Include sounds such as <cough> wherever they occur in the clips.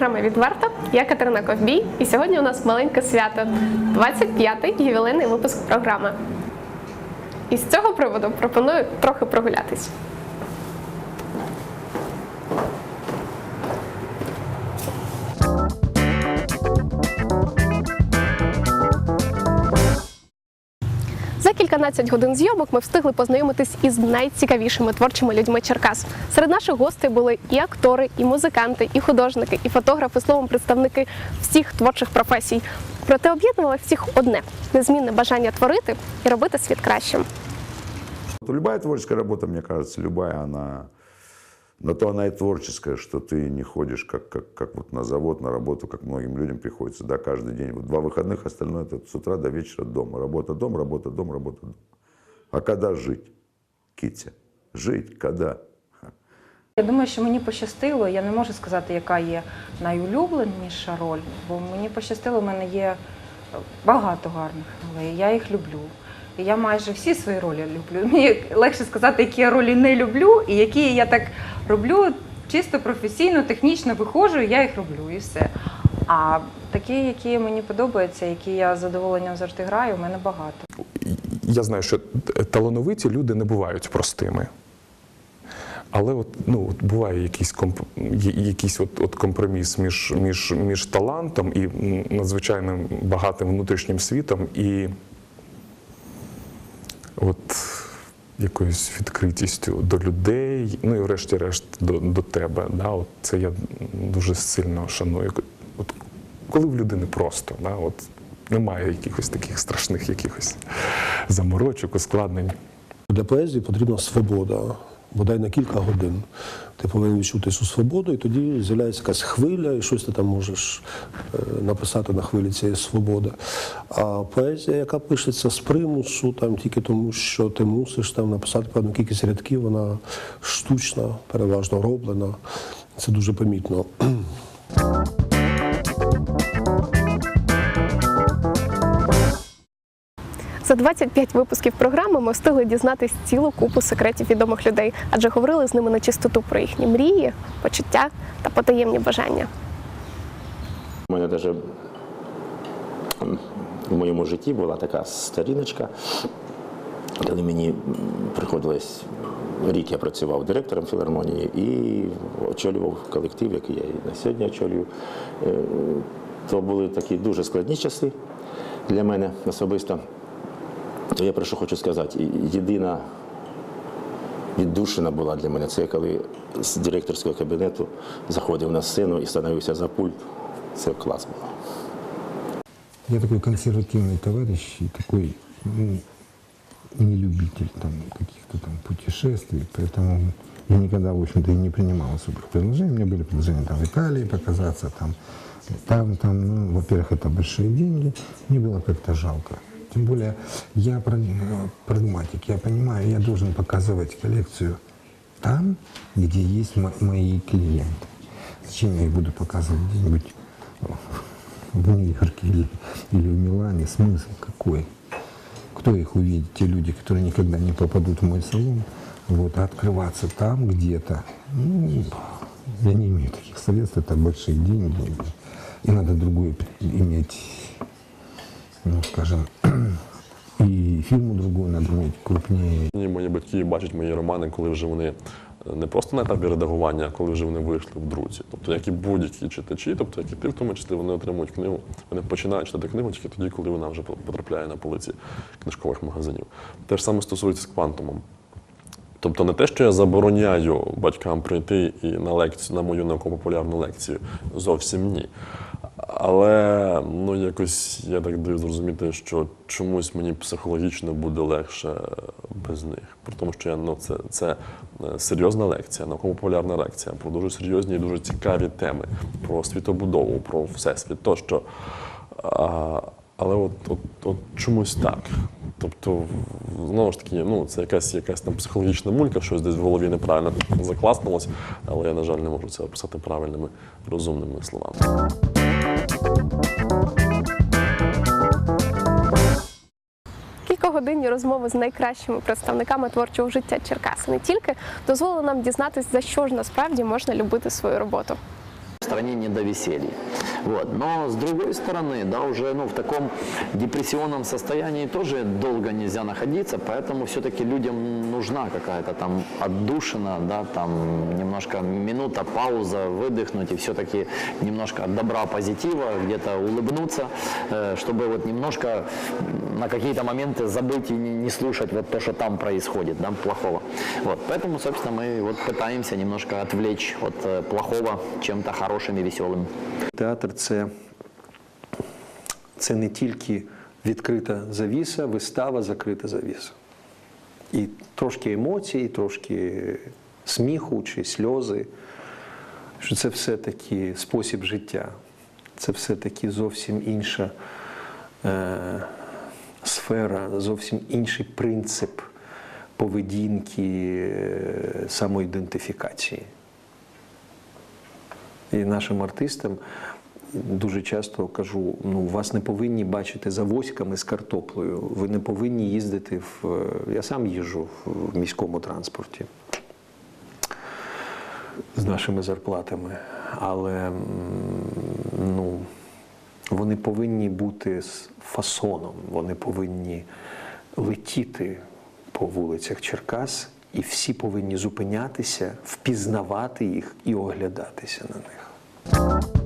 програма Відверто. Я Катерина Ковбій, і сьогодні у нас маленьке свято 25-й ювілейний випуск програми. І з цього приводу пропоную трохи прогулятись. За кільканадцять годин зйомок ми встигли познайомитись із найцікавішими творчими людьми Черкас. Серед наших гостей були і актори, і музиканти, і художники, і фотографи, словом, представники всіх творчих професій. Проте об'єднувало всіх одне незмінне бажання творити і робити світ кращим. Любая творческая работа, мне кажется, любая, она... На то она и творческая, что ты не ходишь как, как, как вот на завод, на работу, как многим людям приходится, да, каждый день. Вот два выходных, остальное это с утра до вечера дома. Работа, дом, работа, дом, работа, дом. А когда жить, Китя? Жить когда? Я думаю, що мені пощастило. Я не можу сказати, яка є найулюбленіша роль, бо мені пощастило, у мене є багато гарних ролей. Я їх люблю. Я майже всі свої ролі люблю. Мені легше сказати, які я ролі не люблю, і які я так роблю чисто професійно, технічно виходжу, я їх роблю і все. А такі, які мені подобаються, які я з задоволенням завжди граю, у мене багато. я знаю, що талановиті люди не бувають простими. Але от, ну, от буває якийсь, комп... якийсь от, от компроміс між, між, між талантом і м, надзвичайно багатим внутрішнім світом і от якоюсь відкритістю до людей, ну і врешті-решт до, до тебе. Да? От це я дуже сильно шаную. От, коли в людини просто, да? от, немає якихось таких страшних якихось заморочок, ускладнень. Для поезії потрібна свобода, бодай на кілька годин. Ти повинен відчути цю свободу, і тоді з'являється якась хвиля, і щось ти там можеш е, написати на хвилі цієї свободи. А поезія, яка пишеться з примусу, там тільки тому, що ти мусиш там написати певну кількість рядків, вона штучна, переважно роблена. Це дуже помітно. За 25 випусків програми ми встигли дізнатись цілу купу секретів відомих людей, адже говорили з ними на чистоту про їхні мрії, почуття та потаємні бажання. У мене навіть в моєму житті була така сторіночка, коли мені приходилось рік я працював директором філармонії і очолював колектив, який я і на сьогодні очолюю. Е, То були такі дуже складні часи для мене особисто. То я про що хочу сказати, і- єдина віддушина була для мене. Це коли з директорського кабінету заходив на сцену і становився за пульт. Це клас було. Я такой консервативный товарищ и такой ну, не любитель там каких-то там путешествий, поэтому я никогда, в общем-то, и не принимал особых предложений. У меня были предложения там в Италии показаться, там, там, там, ну, во-первых, это большие деньги, мне было как-то жалко. Тем более я праг- прагматик, я понимаю, я должен показывать коллекцию там, где есть мо- мои клиенты. Зачем я их буду показывать где-нибудь в Нью-Йорке или, или в Милане, смысл какой? Кто их увидит? Те люди, которые никогда не попадут в мой салон. Вот, а открываться там где-то, ну, я не имею таких средств, это большие деньги. И надо другое иметь, ну, скажем, <clears throat> и фирму другую надо иметь крупнее, мої батьки бачать мої романи, коли вже вони е, не просто на етапі редагування, а коли вже вони вийшли в друзі. Тобто, як і будь-які читачі, тобто як і ти, в тому числі, вони отримують книгу, вони починають читати книгу тільки тоді, коли вона вже потрапляє на полиці книжкових магазинів. Те ж саме стосується з квантумом. Тобто не те, що я забороняю батькам прийти і на лекцію, на мою науково-популярну лекцію, зовсім ні. Але ну якось я так даю зрозуміти, що чомусь мені психологічно буде легше без них. При тому, що я ну це, це е, серйозна лекція, науково-популярна лекція про дуже серйозні і дуже цікаві теми, про світобудову, про всесвіт тощо. А, але от, от, от чомусь так. Тобто, знову ж таки, ну, це якась, якась там психологічна мулька, щось десь в голові неправильно закласнулось, але я, на жаль, не можу це описати правильними розумними словами. Кількогодинні розмови з найкращими представниками творчого життя Черкаси не тільки дозволили нам дізнатися, за що ж насправді можна любити свою роботу. стране не до веселья. Вот. Но с другой стороны, да, уже ну, в таком депрессионном состоянии тоже долго нельзя находиться, поэтому все-таки людям нужна какая-то там отдушина, да, там немножко минута, пауза, выдохнуть и все-таки немножко добра, позитива, где-то улыбнуться, э, чтобы вот немножко на какие-то моменты забыть и не, слушать вот то, что там происходит, да, плохого. Вот. Поэтому, собственно, мы вот пытаемся немножко отвлечь от э, плохого чем-то хорошим и веселым. Театр це, це не тільки відкрита завіса, вистава, закрита завіса. І трошки емоцій, трошки сміху чи сльози. Що це все-таки спосіб життя. Це все-таки зовсім інша е, сфера, зовсім інший принцип поведінки, е, самоідентифікації. І нашим артистам дуже часто кажу: ну, вас не повинні бачити за воськами з картоплею. Ви не повинні їздити в. е, Я сам їжджу в міському транспорті з нашими зарплатами. Але ну, вони повинні бути з фасоном, вони повинні летіти по вулицях Черкас, і всі повинні зупинятися, впізнавати їх і оглядатися на них.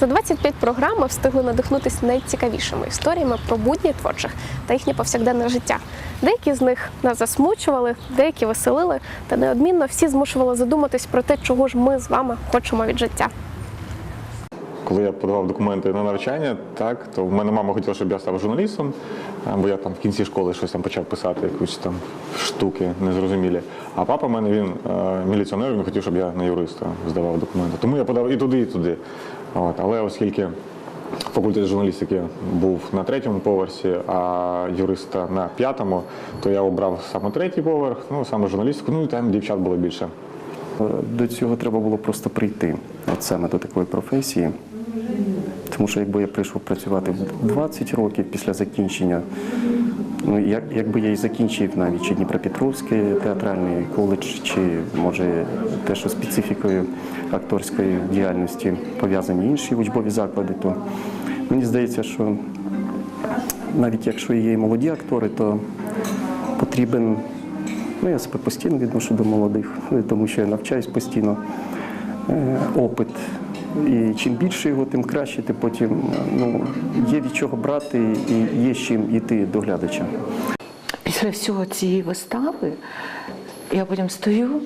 За 25 програм ми встигли надихнутися найцікавішими історіями про будні творчих та їхнє повсякденне життя. Деякі з них нас засмучували, деякі веселили, та неодмінно всі змушували задуматись про те, чого ж ми з вами хочемо від життя. Коли я подавав документи на навчання, так то в мене мама хотіла, щоб я став журналістом, бо я там в кінці школи щось там почав писати, якусь там штуки незрозумілі. А папа в мене він е, міліціонер, він хотів, щоб я на юриста здавав документи. Тому я подав і туди, і туди. От. Але оскільки факультет журналістики був на третьому поверсі, а юриста на п'ятому, то я обрав саме третій поверх, ну саме журналістику, ну і там дівчат було більше. До цього треба було просто прийти, от саме до такої професії. Тому що якби я прийшов працювати 20 років після закінчення, ну як, якби я і закінчив навіть чи Дніпропетровський театральний коледж, чи може те, що специфікою акторської діяльності пов'язані інші учбові заклади, то мені здається, що навіть якщо є і молоді актори, то потрібен Ну, я себе постійно відношу до молодих, е, тому що я навчаюсь постійно. Е, Опит. І чим більше його, тим краще. Ти потім ну, є від чого брати і є з чим йти до глядача. Після всього цієї вистави я потім стою,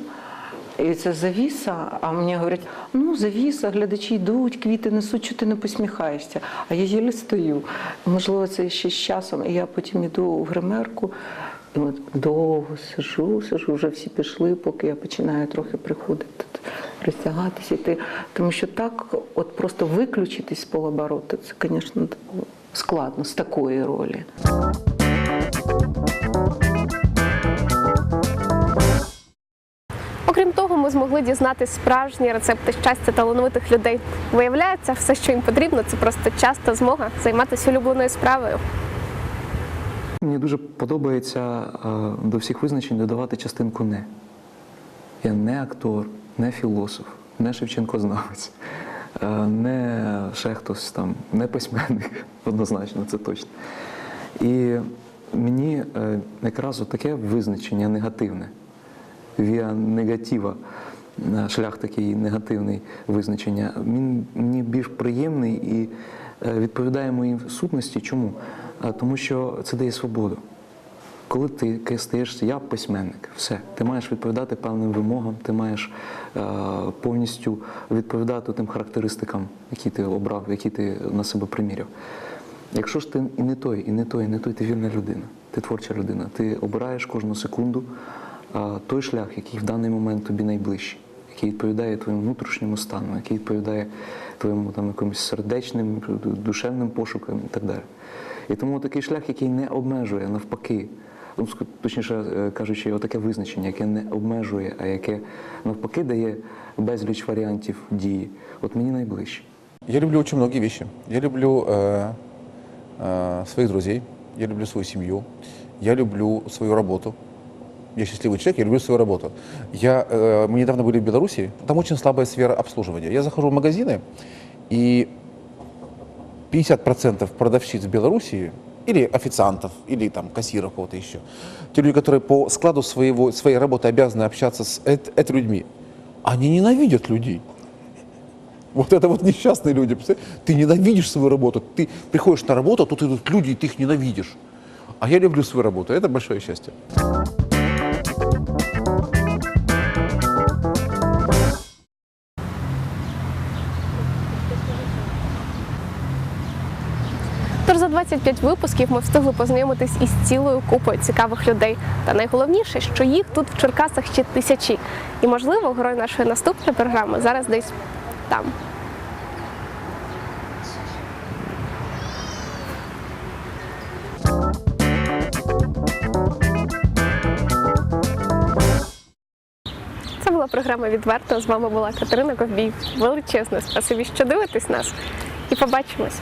і це завіса, а мені говорять, ну завіса, глядачі йдуть, квіти несуть, що ти не посміхаєшся. А я єлі стою. Можливо, це ще з часом. І я потім йду в гримерку, і от довго сижу, сижу, вже всі пішли, поки я починаю трохи приходити тут, розтягатися, йти. Тому що так, от просто виключитись з полобороту, це, звісно, складно з такої ролі. Окрім того, ми змогли дізнатись справжні рецепти щастя талановитих людей. Виявляється, все, що їм потрібно, це просто час та змога займатися улюбленою справою. Мені дуже подобається е, до всіх визначень додавати частинку не. Я не актор, не філософ, не Шевченкознавець, е, не ще хтось там, не письменник, <laughs> однозначно, це точно. І мені е, якраз таке визначення негативне, віа негатива, е, шлях такий негативний визначення, він мені більш приємний і відповідає моїй сутності. Чому? Тому що це дає свободу. Коли ти стаєш, я письменник, все, ти маєш відповідати певним вимогам, ти маєш е, повністю відповідати тим характеристикам, які ти обрав, які ти на себе приміряв. Якщо ж ти і не той, і не той, і не той, ти вільна людина, ти творча людина, ти обираєш кожну секунду е, той шлях, який в даний момент тобі найближчий, який відповідає твоєму внутрішньому стану, який відповідає твоєму там якимось сердечним, душевним пошукам і так далі. І тому такий шлях, який не обмежує, навпаки, точніше е, кажучи, отаке визначення, яке не обмежує, а яке навпаки дає безліч варіантів дії, от мені найближче. Я люблю очень многие вещи. Я люблю э, э, своих друзей, я люблю свою семью, я люблю свою работу. Я счастливый человек, я люблю свою работу. Я, э, мы недавно были в Беларуси, там очень слабая сфера обслуживания. Я захожу в магазины, и 50% продавщиц в Белоруссии или официантов, или там кассиров кого-то еще. Те люди, которые по складу своего, своей работы обязаны общаться с эт, эт людьми, они ненавидят людей. Вот это вот несчастные люди. Ты ненавидишь свою работу. Ты приходишь на работу, а тут идут люди, и ты их ненавидишь. А я люблю свою работу. Это большое счастье. За 25 випусків ми встигли познайомитись із цілою купою цікавих людей. Та найголовніше, що їх тут в Черкасах ще тисячі. І можливо, герой нашої наступної програми зараз десь там. Це була програма відверто. З вами була Катерина Ковбій. Величезне спасибі, що дивитесь нас. І побачимось.